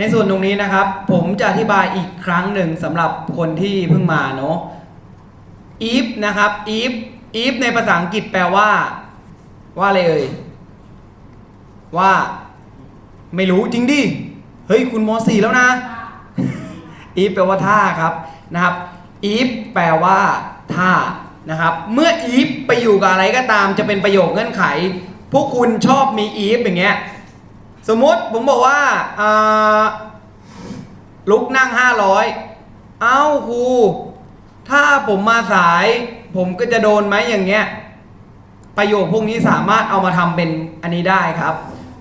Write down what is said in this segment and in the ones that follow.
ในส่วนตรงนี้นะครับ ผมจะอธิบายอีกครั้งหนึ่งสำหรับคนที่เพิ่งมาเนาะ if นะครับ if if ในภาษาอังกฤษแปลว่า ว่าอะไรเอ่ยว่า ไม่รู้จริงดิ เฮ้ย คุณมสี่แล้วนะ if แปลว่าท่าครับนะครับ if แปลว่าท่านะครับ เมื่อ if ไปอยู่กับอะไรก็ตามจะเป็นประโยคเงื่อนไข พวกคุณชอบมี if อย่างเงี้ย สมมติผมบอกว่าอ่าลุกนั่ง 500 เอ้าครูถ้าผมมาสาย ผมก็จะโดนไหมอย่างเงี้ย ประโยคพวกนี้สามารถเอามาทำเป็นอันนี้ได้ครับ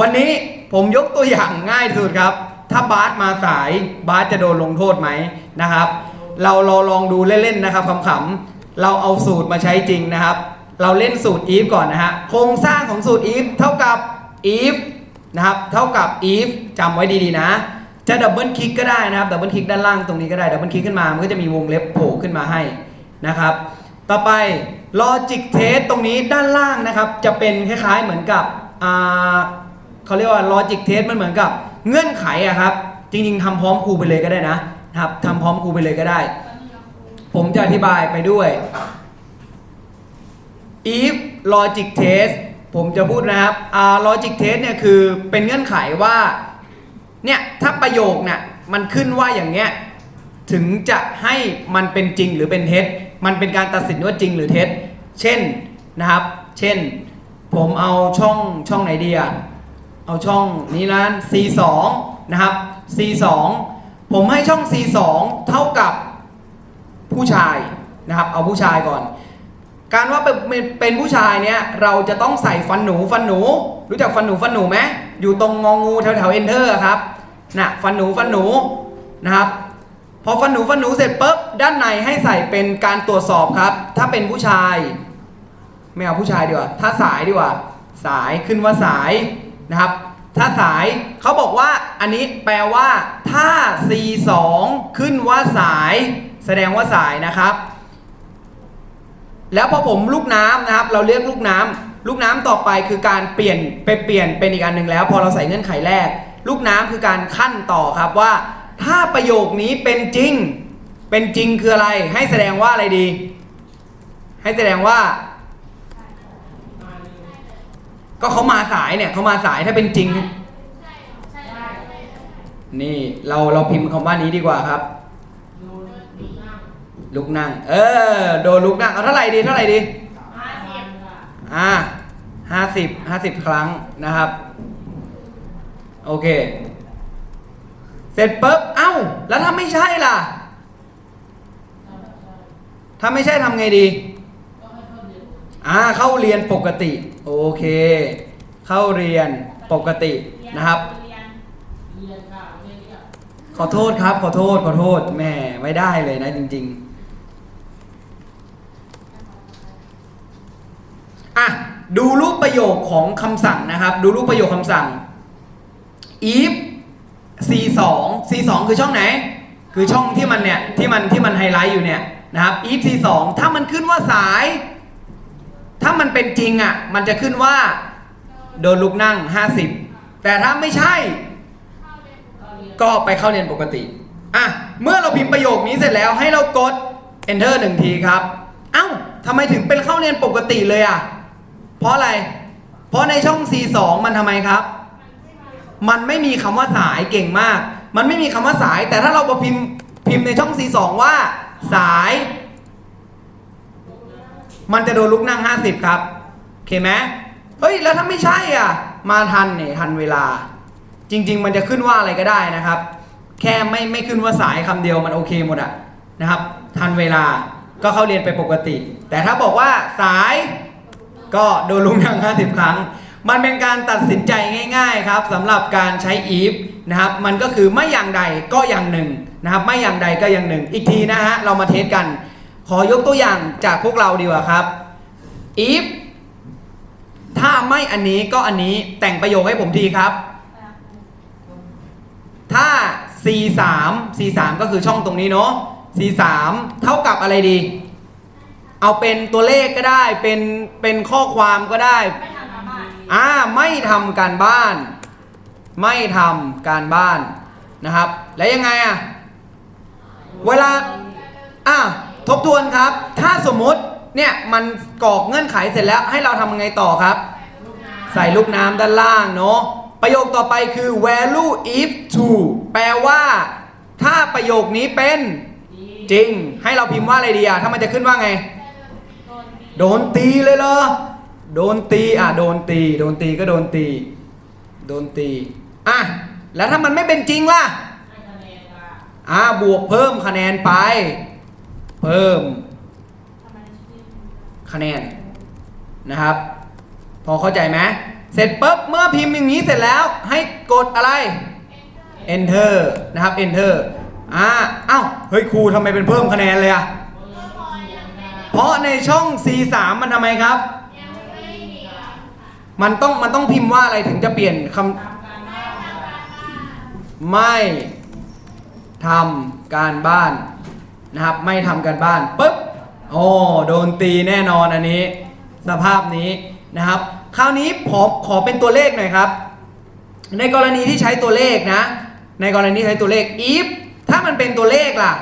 วันนี้ผมยกตัวอย่างง่ายสุดครับ ถ้าบาสมาสายบาสจะโดนลงโทษไหมนะครับ เราเราลองดูเล่นๆนะครับขำๆเราเอาสูตรมาใช้จริงนะครับ เราเล่นสูตร if ก่อนนะฮะโครงสร้างของสูตร if เท่ากับ if นะครับ เท่ากับ if จำไว้ดีๆนะ จะดับเบิลคลิกก็ได้นะครับ ดับเบิลคลิกด้านล่างตรงนี้ก็ได้ ดับเบิลคลิกขึ้นมา มันก็จะมีวงเล็บโผล่ขึ้นมาให้นะครับ ต่อไป logic test ตรงนี้ด้านล่างนะครับ จะเป็นคล้ายๆเหมือนกับเขาเรียกว่า logic test มันเหมือนกับเงื่อนไขอะครับ จริงๆทำพร้อมครูไปเลยก็ได้นะนะครับทำพร้อมครูไปเลยก็ได้ ผมจะอธิบายไปด้วย if logic test ผมจะพูดนะครับอ่า logic test เนี่ยคือเป็นเงื่อนไขว่า เนี่ย ถ้าประโยคเนี่ยมันขึ้นว่าอย่างเงี้ย ถึงจะให้มันเป็นจริงหรือเป็นเท็จ มันเป็นการตัดสินว่าจริงหรือเท็จ เช่นนะครับ เช่น ผมเอาช่องช่องไหนดีอะเอาช่องนี้นะ C2 นะครับ C2 ผมให้ช่อง C2 เท่ากับผู้ชายนะครับ เอาผู้ชายก่อน การว่าเป็นเป็นผู้ชายเนี่ยเราจะต้องใส่ฟันหนูฟันหนู รู้จักฟันหนูฟันหนูไหมอยู่ตรงงองูแถวแถวเอนเตอร์ครับน่ะฟันหนูฟันหนูนะครับพอฟันหนูฟันหนูเสร็จปุ๊บด้านในให้ใส่เป็นการตรวจสอบครับ ถ้าเป็นผู้ชายไม่เอาผู้ชายดีกว่า ถ้าสายดีกว่า สายขึ้นว่าสายนะครับ ถ้าสายเขาบอกว่าอันนี้แปลว่า ถ้า C2 ขึ้นว่าสาย แสดงว่าสายนะครับ แล้วพอผมลูกน้ำนะครับ เราเรียกลูกน้ำลูกน้ำต่อไปคือการเปลี่ยนไปเปลี่ยนเป็นอีกอันหนึ่งแล้ว พอเราใส่เงื่อนไขแรก ลูกน้ำคือการขั้นต่อครับว่า ถ้าประโยคนี้เป็นจริง เป็นจริงคืออะไร ให้แสดงว่าอะไรดี ให้แสดงว่า ก็เขามาสายเนี่ยเขามาสายถ้าเป็นจริง นี่เราเราพิมพ์คำว่านี้ดีกว่าครับ ลุกนั่ง เออ โดนลุกนั่ง เอาเท่าไหร่ดี เท่าไหร่ดีห้าสิบอ่าห้าสิบห้าสิบครั้งนะครับ โอเค เสร็จปุ๊บ เอ้า แล้วถ้าไม่ใช่ล่ะ ถ้าไม่ใช่ทำไงดี อ่า เข้าเรียนปกติ โอเค เข้าเรียนปกตินะครับขอโทษครับ ขอโทษขอโทษแม่ไม่ได้เลยนะจริง ๆ อะ ดูรูปประโยคของคำสั่งนะครับ ดูรูปประโยคคำสั่ง if c2 c2 คือช่องไหน คือช่องที่มันเนี่ยที่มันที่มันไฮไลท์อยู่เนี่ยนะครับ if c2 ถ้ามันขึ้นว่าสาย ถ้ามันเป็นจริงอะมันจะขึ้นว่า โดนลุกนั่ง 50 แต่ถ้าไม่ใช่ ก็ไปเข้าเรียนปกติอะเมื่อเราพิมพ์ประโยคนี้เสร็จแล้วให้เรากด enter หนึ่งทีครับ เอ้าทำไมถึงเป็นเข้าเรียนปกติเลยอะ เพราะอะไร เพราะในช่อง C2 มันทำไมครับ มันไม่มีคำว่าสายเก่งมาก มันไม่มีคำว่าสาย แต่ถ้าเราพิมพ์พิมพ์ในช่อง C2 ว่า สาย มันจะโดนลุกนั่ง 50 ครับโอเคไหมเฮ้ย แล้วถ้าไม่ใช่อะ มาทันเนี่ยทันเวลา จริง ๆ มันจะขึ้นว่าอะไรก็ได้นะครับ แค่ไม่ไม่ขึ้นว่าสายคำเดียวมันโอเคหมดอะนะครับ ทันเวลาก็เข้าเรียนไปปกติ แต่ถ้าบอกว่าสาย ก็โดนลุงนั่ง50 ครั้ง มันเป็นการตัดสินใจง่าย ๆครับสำหรับการใช้ if นะครับมันก็คือไม่อย่างใดก็อย่างหนึ่งนะครับไม่อย่างใดก็อย่างหนึ่ง อีกทีนะฮะเรามาเทสกัน ขอยกตัวอย่างจากพวกเราดีกว่าครับ if ถ้าไม่อันนี้ก็อันนี้แต่งประโยคให้ผมทีครับ ถ้า C3 C3 ก็คือช่องตรงนี้เนาะ C3 เท่ากับอะไรดี เอาเป็นตัวเลขก็ได้ เป็นเป็นข้อความก็ได้ ไม่ทำการบ้านอ่าไม่ทำการบ้าน ไม่ทำการบ้านนะครับ แล้วยังไงอะ เวลา อะทบทวนครับ ถ้าสมมุติเนี่ยมันกรอกเงื่อนไขเสร็จแล้วให้เราทำยังไงต่อครับ ใส่ลูกน้ำด้านล่างเนาะประโยคต่อไปคือ value if true แปลว่า ถ้าประโยคนี้เป็นจริง ให้เราพิมพ์ว่าอะไรดีอะถ้ามันจะขึ้นว่าไง โดนตีเลยเหรอ โดนตีอะโดนตี โดนตีก็โดนตี โดนตี อะ แล้วถ้ามันไม่เป็นจริงล่ะอ่าบวกเพิ่มคะแนนไป เพิ่ม คะแนนนะครับ พอเข้าใจไหมเสร็จปุ๊บเมื่อพิมพ์อย่างนี้เสร็จแล้วให้กดอะไร enter นะครับ enter อ่าเอ้า เฮ้ยครูทำไมเป็นเพิ่มคะแนนเลยอะ เพราะในช่อง C3 มันทำไมครับ มันต้องมันต้องพิมพ์ว่าอะไรถึงจะเปลี่ยนคำไม่ทำการบ้านนะครับ ไม่ทำการบ้านปุ๊บโอ้โดนตีแน่นอนอันนี้ สภาพนี้นะครับ คราวนี้ผมขอเป็นตัวเลขหน่อยครับ ในกรณีที่ใช้ตัวเลขนะ ในกรณีที่ใช้ตัวเลข if ถ้ามันเป็นตัวเลขล่ะ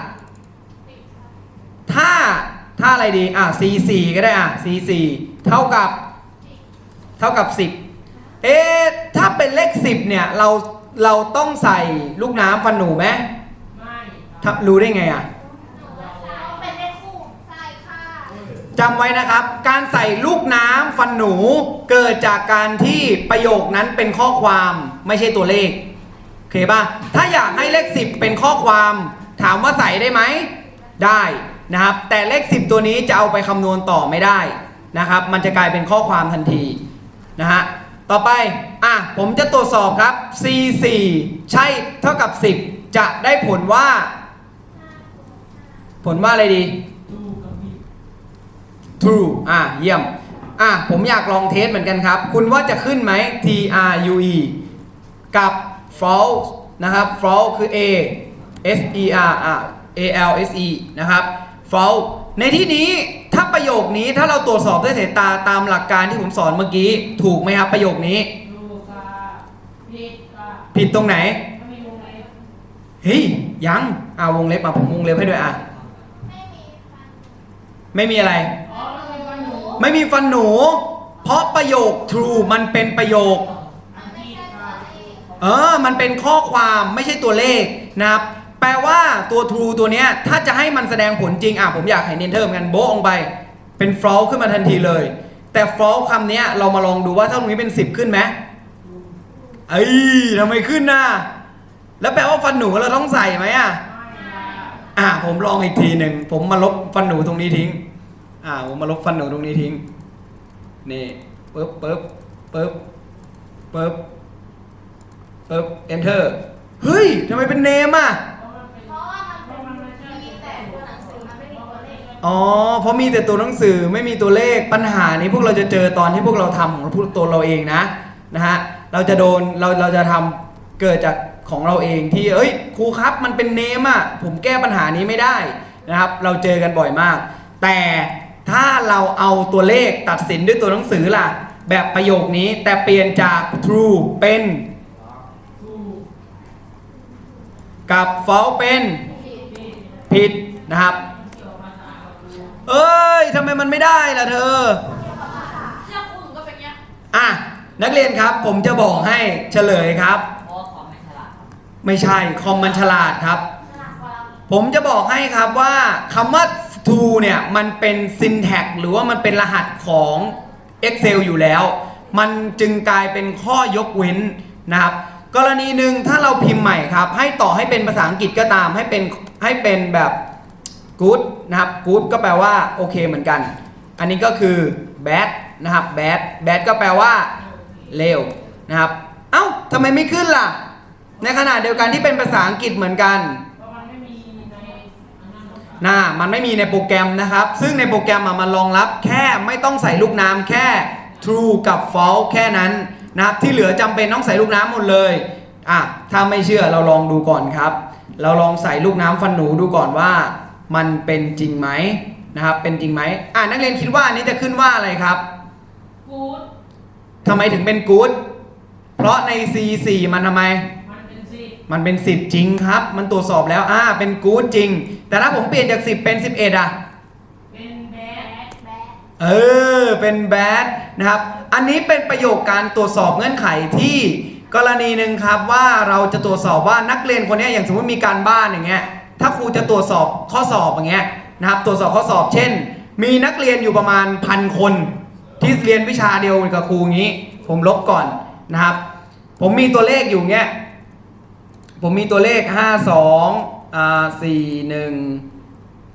ถ้า ถ้าอะไรดีอะ c 4 ก็ได้อะ c 4 เท่ากับเท่ากับ 10 เอ๊ะถ้าเป็นเลข 10 เนี่ย เราเราต้องใส่ลูกน้ำฟันหนูไหมถ้ารู้ได้ไงอะเป็นเลขคู่ใช่ค่ะจำไว้นะครับ การใส่ลูกน้ำฟันหนูเกิดจากการที่ประโยคนั้นเป็นข้อความไม่ใช่ตัวเลขโอเคป่ะถ้าอยากให้เลข 10 เป็นข้อความ ถามว่าใส่ได้ไหมได้ นะครับ แต่เลข 10 ตัวนี้จะเอาไปคำนวณต่อไม่ได้นะครับ มันจะกลายเป็นข้อความทันทีนะฮะ ต่อไป อะ ผมจะตรวจสอบครับ C 4 ใช่เท่ากับ 10 จะได้ผลว่า ผลว่าอะไรดี True อะ เยี่ยม อะ ผมอยากลองเทสเหมือนกันครับ คุณว่าจะขึ้นไหม T R U E กับ false นะครับ false คือ A S E R อะ A L S E นะครับ false ในที่นี้ถ้าประโยคนี้ถ้าเราตรวจสอบด้วยสายตาตามหลักการที่ผมสอนเมื่อกี้ ถูกไหมครับประโยคนี้ดูค่ะผิดค่ะผิดตรงไหนไม่มีวงเล็บเฮ้ย ยังอ่าวงเล็บอะผมวงเล็บให้ด้วยอะ ไม่มีฟันไม่มีอะไร อ๋อแล้วเป็นฟันหนูไม่มีฟันหนู เพราะประโยค true มันเป็นประโยค อันผิดค่ะ เออ มันเป็นข้อความไม่ใช่ตัวเลขนะครับแป ลว่าตัว true ตัวเนี้ยถ้าจะให้มันแสดงผลจริง อะผมอยากให้เนเทอร์กันโบ๊ะลงไป เป็น false ขึ้นมาทันทีเลย แต่ false คำเนี้ยเรามาลองดูว่าถ้าตรงนี้เป็น 10 ขึ้นไหมเอ้ยทำไมขึ้นน่ะแล้วแปลว่าฟันหนูเราต้องใส่ไหมอะไม่ค่ะอะผมลองอีกทีหนึ่งผมมาลบฟันหนูตรงนี้ทิ้ง อ่าผมมาลบฟันหนูตรงนี้ทิ้งนี่ปึ๊บปึ๊บปึ๊บปึ๊บปึ๊บ enter เฮ้ยทำไมเป็นเนมอะ อ๋อ เพราะมีแต่ตัวหนังสือไม่มีตัวเลขปัญหานี้พวกเราจะเจอตอนที่พวกเราทำของพวกตัวเราเองนะนะฮะเราจะโดนเราเราจะทำเกิดจากของเราเองที่เอ้ยครูครับมันเป็นเนมอะผมแก้ปัญหานี้ไม่ได้นะครับ เราเจอกันบ่อยมาก แต่ถ้าเราเอาตัวเลขตัดสินด้วยตัวหนังสือล่ะ แบบประโยคนี้แต่เปลี่ยนจาก true เป็น กับ false เป็นผิดนะครับ เอ้ยทำไมมันไม่ได้ล่ะเธอ เชื่อคุณก็เป็นเงี้ยอะ นักเรียนครับผมจะบอกให้เฉลยครับเพราะว่าคอมไม่ฉลาดครับไม่ใช่คอมมันฉลาดครับขนาดกว่าเราผมจะบอกให้ครับว่าคำว่า to เนี่ย มันเป็น syntax หรือว่ามันเป็นรหัสของ Excel อยู่แล้ว มันจึงกลายเป็นข้อยกเว้นนะครับ กรณีหนึ่งถ้าเราพิมพ์ใหม่ครับ ให้ต่อให้เป็นภาษาอังกฤษก็ตามให้เป็นให้เป็นแบบ good นะครับ good ก็แปลว่าโอเคเหมือนกัน อันนี้ก็คือ bad นะครับ bad bad ก็แปลว่าเลวนะครับ เอ้าทำไมไม่ขึ้นล่ะ ในขณะเดียวกันที่เป็นภาษาอังกฤษเหมือนกันเพราะมันไม่มีในอันนั้นหรอกค่ะน่ามันไม่มีในโปรแกรมนะครับ ซึ่งในโปรแกรมมันรองรับแค่ไม่ต้องใส่ลูกน้ำแค่ true กับ false แค่นั้นนะครับที่เหลือจำเป็นต้องใส่ลูกน้ำหมดเลยอะถ้าไม่เชื่อเราลองดูก่อนครับ เราลองใส่ลูกน้ำฟันหนูดูก่อนว่า มันเป็นจริงไหมนะครับ เป็นจริงไหมอะนักเรียนคิดว่าอันนี้จะขึ้นว่าอะไรครับกูดทำไมถึงเป็น good เพราะใน C4 มันทำไม มันเป็นสิบมันเป็น 10 จริงครับ มันตรวจสอบแล้วอ่าเป็นกู๊ดจริง แต่ถ้าผมเปลี่ยนจาก 10 เป็น 11อะ เป็นแบดแบดเออ เป็นแบดนะครับ อันนี้เป็นประโยคการตรวจสอบเงื่อนไขที่กรณีหนึ่งครับว่าเราจะตรวจสอบว่านักเรียนคนเนี้ยอย่างสมมติมีการบ้านอย่างเงี้ย ถ้าครูจะตรวจสอบข้อสอบอย่างเงี้ยนะครับตรวจสอบข้อสอบ เช่น มีนักเรียนอยู่ประมาณพันคน ที่เรียนวิชาเดียวกับครูงี้ ผมลบก่อนนะครับ ผมมีตัวเลขอยู่เงี้ยผมมีตัวเลข 52อ่า41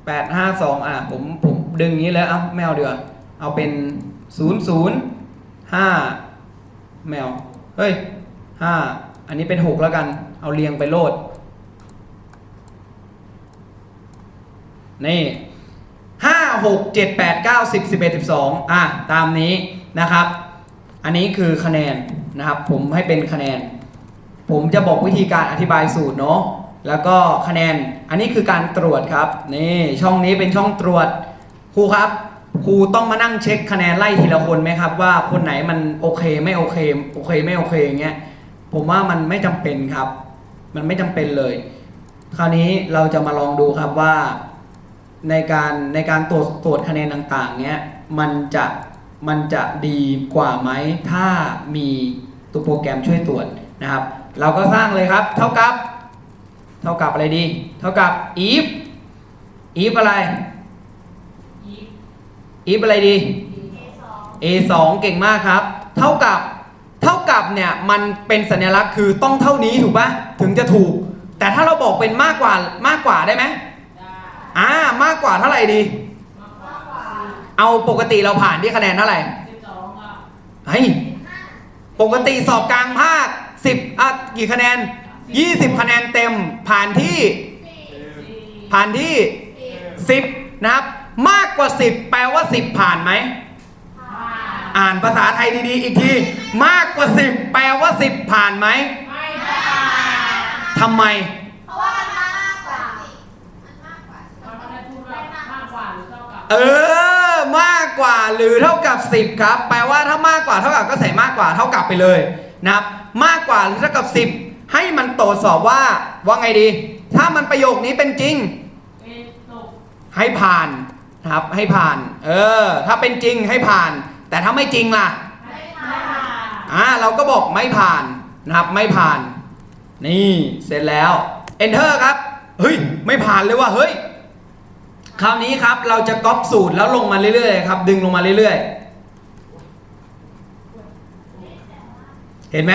852อะผมผมดึงงนี้แล้วอะไม่เอาเดือเอาเป็น 005 แมว เฮ้ย 5 อันนี้เป็น 6 แล้วกัน เอาเรียงไปโลด นี่5 6 7 8 9 10 11 12อะตามนี้นะครับ อันนี้คือคะแนนนะครับ ผมให้เป็นคะแนน ผมจะบอกวิธีการอธิบายสูตรเนาะแล้วก็คะแนนอันนี้คือการตรวจครับนี่ช่องนี้เป็นช่องตรวจครูครับครูต้องมานั่งเช็คคะแนนไล่ทีละคนไหมครับ ว่าคนไหนมันโอเคไม่โอเคโอเคไม่โอเคอย่างเงี้ยผมว่ามันไม่จำเป็นครับ มันไม่จำเป็นเลย คราวนี้เราจะมาลองดูครับว่า ในการในการตรวจตรวจคะแนนต่างๆเนี้ยมันจะมันจะดีกว่าไหมถ้ามีตัวโปรแกรมช่วยตรวจนะครับ เราก็สร้างเลยครับ เท่ากับ เท่ากับอะไรดี เท่ากับ if if อะไรอีฟ if อะไรดีเอสอง a 2เก่งมากครับ เท่ากับเท่ากับเนี่ยมันเป็นสัญลักษณ์คือต้องเท่านี้ถูกปะถึงจะถูก แต่ถ้าเราบอกเป็นมากกว่ามากกว่าได้ไหมได้ อ่ามากกว่าเท่าไหร่ดีมากกว่ามากกว่าเอาปกติเราผ่านที่คะแนนเท่าไหร่สิบสองอะเฮ้ยห้าปกติสอบกลางภาค10อะกี่คะแนน20คะแนนเต็มผ่านที่สี่สี่ผ่านที่สิบ10นะครับ มากกว่า10แปลว่า10ผ่านไหมผ่านอ่านภาษาไทยดีๆ อีกที มากกว่า10แปลว่า10ผ่านไหมไม่ได้ทำไม เท่ากับเออ มากกว่าหรือเท่ากับ 10 ครับ แปลว่าถ้ามากกว่าเท่ากับก็ใส่มากกว่าเท่ากับไปเลยนะครับมากกว่าหรือเท่ากับ 10 ให้มันตรวจสอบว่าว่าไงดี ถ้ามันประโยคนี้เป็นจริงเป็นตกให้ผ่านนะครับให้ผ่าน เออ ถ้าเป็นจริงให้ผ่าน แต่ถ้าไม่จริงล่ะไม่ไม่ผ่านผ่านอ่าเราก็บอกไม่ผ่านนะครับไม่ผ่าน นี่เสร็จแล้ว enter ครับ เฮ้ย ไม่ผ่านเลยว่ะเฮ้ย คราวนี้ครับเราจะก๊อปสูตรแล้วลงมาเรื่อยๆครับ ดึงลงมาเรื่อยๆ เห็นไหม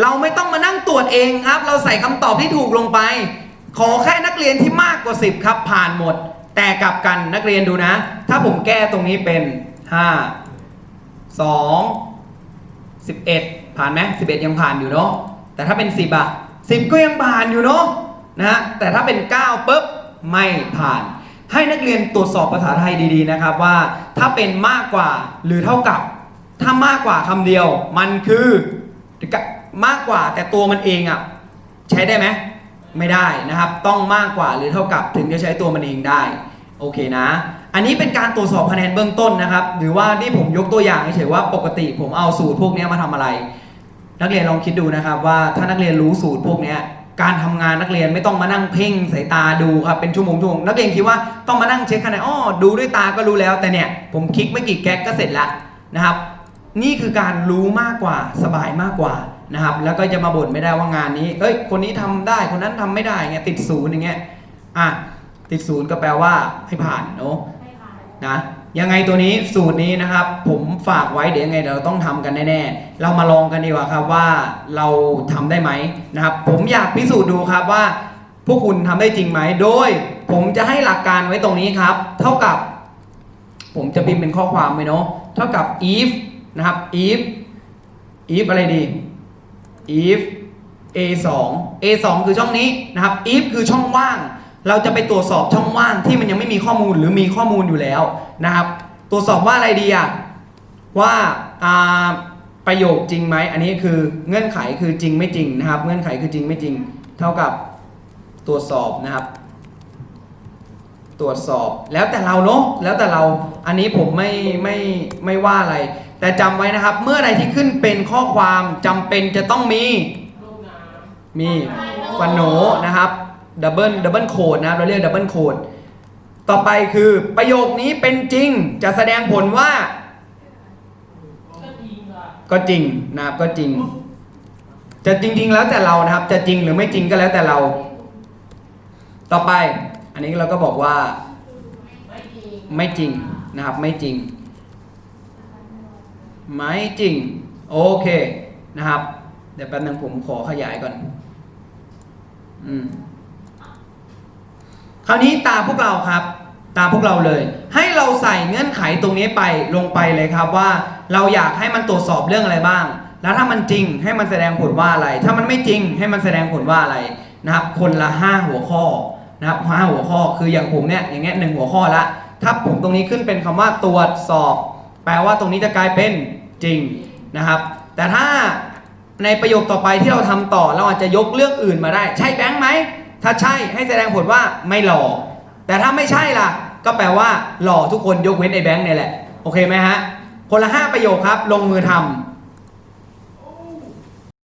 เราไม่ต้องมานั่งตรวจเองครับ เราใส่คำตอบที่ถูกลงไป ขอแค่นักเรียนที่มากกว่า 10 ครับ ผ่านหมด แต่กลับกันนักเรียนดูนะ ถ้าผมแก้ตรงนี้เป็น 5 2 11 ผ่านไหม11 ยังผ่านอยู่เนาะแต่ถ้าเป็น10อะ10 ก็ยังผ่านอยู่เนาะนะฮะแต่ถ้าเป็น 9ปุ๊บไม่ผ่าน ให้นักเรียนตรวจสอบภาษาไทยดีๆนะครับว่า ถ้าเป็นมากกว่าหรือเท่ากับ ถ้ามากกว่าคำเดียว มันคือมากกว่าแต่ตัวมันเองอะใช้ได้ไหมไม่ได้นะครับ ต้องมากกว่าหรือเท่ากับถึงจะใช้ตัวมันเองได้โอเคนะ อันนี้เป็นการตรวจสอบคะแนนเบื้องต้นนะครับ หรือว่าที่ผมยกตัวอย่างเฉยๆว่าปกติผมเอาสูตรพวกนี้มาทำอะไร นักเรียนลองคิดดูนะครับว่าถ้านักเรียนรู้สูตรพวกนี้ การทำงานนักเรียนไม่ต้องมานั่งเพ่งสายตาดูครับเป็นชั่วโมงชั่วโมงนักเรียนคิดว่าต้องมานั่งเช็คคะแนนอ้อดูด้วยตาก็รู้แล้ว แต่เนี่ยผมคลิกไม่กี่แก๊กก็เสร็จแล้วนะครับ นี่คือการรู้มากกว่าสบายมากกว่านะครับ แล้วก็จะมาบ่นไม่ได้ว่างานนี้เอ้ยคนนี้ทำได้คนนั้นทำไม่ได้เงี้ยติดศูนย์อย่างเงี้ยอะติดศูนย์ก็แปลว่าให้ผ่านเนาะไม่ผ่านนะ ยังไงตัวนี้สูตรนี้นะครับ ผมฝากไว้เดี๋ยวยังไงเราต้องทำกันแน่ๆ เรามาลองกันดีกว่าครับว่าเราทำได้ไหมนะครับ ผมอยากพิสูจน์ดูครับว่า พวกคุณทำได้จริงไหมโดย ผมจะให้หลักการไว้ตรงนี้ครับ เท่ากับ ผมจะพิมพ์เป็นข้อความไว้เนาะเท่ากับ if นะครับ if if อะไรดี if a 2 a 2คือช่องนี้นะครับ if คือช่องว่าง เราจะไปตรวจสอบช่องว่างที่มันยังไม่มีข้อมูลหรือมีข้อมูลอยู่แล้วนะครับ ตรวจสอบว่าอะไรดีอะว่าอ่าประโยคจริงไหมอันนี้คือเงื่อนไขคือจริงไม่จริงนะครับ เงื่อนไขคือจริงไม่จริง เท่ากับตรวจสอบนะครับ ตรวจสอบแล้วแต่เราเนาะแล้วแต่เราอันนี้ผมไม่ไม่ไม่ว่าอะไร แต่จำไว้นะครับ เมื่อใดที่ขึ้นเป็นข้อความจำเป็นจะต้องมีมีำไม่รู้ฟันโหนนะครับ ดับเบิลดับเบิลโคดนะครับเราเรียกดับเบิลโคดต่อไปคือประโยคนี้เป็นจริงจะแสดงผลว่าก็จริงอะก็จริงนะครับก็จริง จะจริง ๆ แล้วแต่เรานะครับ จะจริงหรือไม่จริงก็แล้วแต่เรา ต่อไป อันนี้เราก็บอกว่า ไม่จริงไม่จริงนะครับ ไม่จริง ไม่จริง โอเคนะครับ เดี๋ยวแป๊บนึงผมขอขยายก่อน อืม คราวนี้ตามพวกเราครับ ตามพวกเราเลย ให้เราใส่เงื่อนไขตรงนี้ไปลงไปเลยครับว่า เราอยากให้มันตรวจสอบเรื่องอะไรบ้าง แล้วถ้ามันจริงให้มันแสดงผลว่าอะไร ถ้ามันไม่จริงให้มันแสดงผลว่าอะไรนะครับ คนละห้าหัวข้อนะครับห้าหัวข้อคืออย่างผมเนี่ยอย่างเงี้ยหนึ่งหัวข้อละ ถ้าผมตรงนี้ขึ้นเป็นคำว่าตรวจสอบ แปลว่าตรงนี้จะกลายเป็นจริงนะครับ แต่ถ้าในประโยคต่อไปที่เราทำต่อเราอาจจะยกเรื่องอื่นมาได้ ใช่แบงค์ไหม ถ้าใช่ให้แสดงผลว่าไม่หล่อ แต่ถ้าไม่ใช่ล่ะ ก็แปลว่าหล่อทุกคนยกเว้นไอ้แบงค์เนี่ยแหละ โอเคไหมฮะ คนละห้าประโยคครับ ลงมือทำ